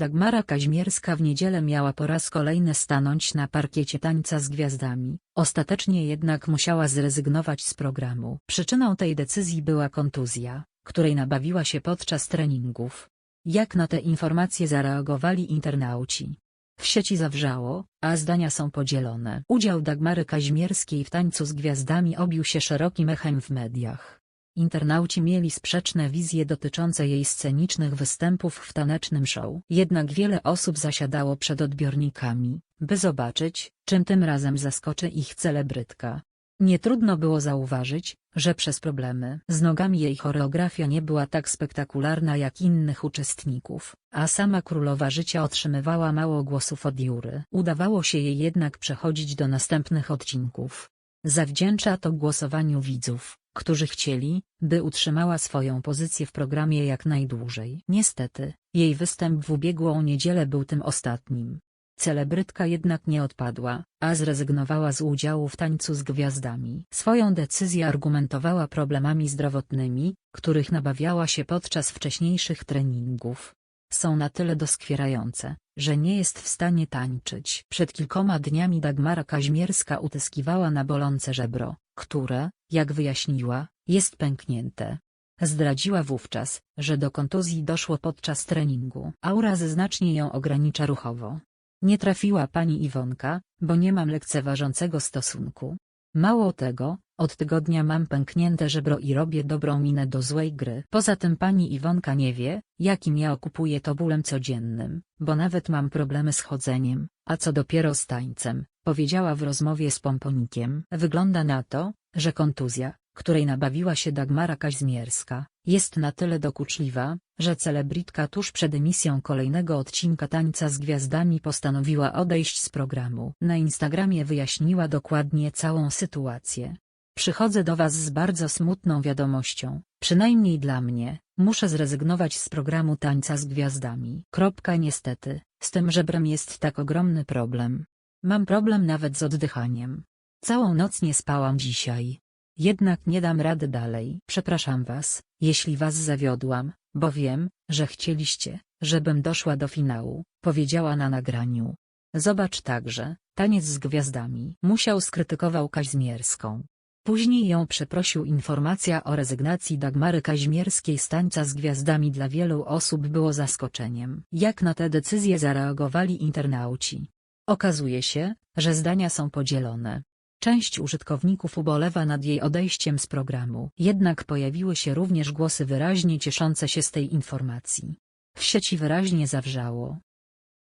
Dagmara Kaźmierska w niedzielę miała po raz kolejny stanąć na parkiecie tańca z gwiazdami, ostatecznie jednak musiała zrezygnować z programu. Przyczyną tej decyzji była kontuzja, której nabawiła się podczas treningów. Jak na te informacje zareagowali internauci? W sieci zawrzało, a zdania są podzielone. Udział Dagmary Kaźmierskiej w tańcu z gwiazdami obił się szerokim echem w mediach. Internauci mieli sprzeczne wizje dotyczące jej scenicznych występów w tanecznym show. Jednak wiele osób zasiadało przed odbiornikami, by zobaczyć, czym tym razem zaskoczy ich celebrytka. Nie trudno było zauważyć, że przez problemy z nogami jej choreografia nie była tak spektakularna jak innych uczestników, a sama królowa życia otrzymywała mało głosów od jury. Udawało się jej jednak przechodzić do następnych odcinków. Zawdzięcza to głosowaniu widzów, którzy chcieli, by utrzymała swoją pozycję w programie jak najdłużej. Niestety, jej występ w ubiegłą niedzielę był tym ostatnim. Celebrytka jednak nie odpadła, a zrezygnowała z udziału w tańcu z gwiazdami. Swoją decyzję argumentowała problemami zdrowotnymi, których nabawiała się podczas wcześniejszych treningów. Są na tyle doskwierające, że nie jest w stanie tańczyć. Przed kilkoma dniami Dagmara Kaźmierska utyskiwała na bolące żebro, które, jak wyjaśniła, jest pęknięte. Zdradziła wówczas, że do kontuzji doszło podczas treningu. Aura znacznie ją ogranicza ruchowo. Nie trafiła pani Iwonka, bo nie mam lekceważącego stosunku. Mało tego, od tygodnia mam pęknięte żebro i robię dobrą minę do złej gry. Poza tym pani Iwonka nie wie, jakim ja okupuję to bólem codziennym, bo nawet mam problemy z chodzeniem, a co dopiero z tańcem, powiedziała w rozmowie z Pomponikiem. Wygląda na to, że kontuzja, której nabawiła się Dagmara Kaźmierska, jest na tyle dokuczliwa, że celebritka tuż przed emisją kolejnego odcinka Tańca z Gwiazdami postanowiła odejść z programu. Na Instagramie wyjaśniła dokładnie całą sytuację. Przychodzę do Was z bardzo smutną wiadomością, przynajmniej dla mnie, muszę zrezygnować z programu Tańca z Gwiazdami. Kropka niestety, z tym żebrem jest tak ogromny problem. Mam problem nawet z oddychaniem. Całą noc nie spałam dzisiaj. Jednak nie dam rady dalej. Przepraszam Was, jeśli Was zawiodłam, bo wiem, że chcieliście, żebym doszła do finału, powiedziała na nagraniu. Zobacz także, taniec z gwiazdami. Musiał skrytykował Kaźmierską. Później ją przeprosił informacja o rezygnacji Dagmary Kaźmierskiej z tańca z gwiazdami dla wielu osób było zaskoczeniem. Jak na tę decyzję zareagowali internauci? Okazuje się, że zdania są podzielone. Część użytkowników ubolewa nad jej odejściem z programu. Jednak pojawiły się również głosy wyraźnie cieszące się z tej informacji. W sieci wyraźnie zawrzało,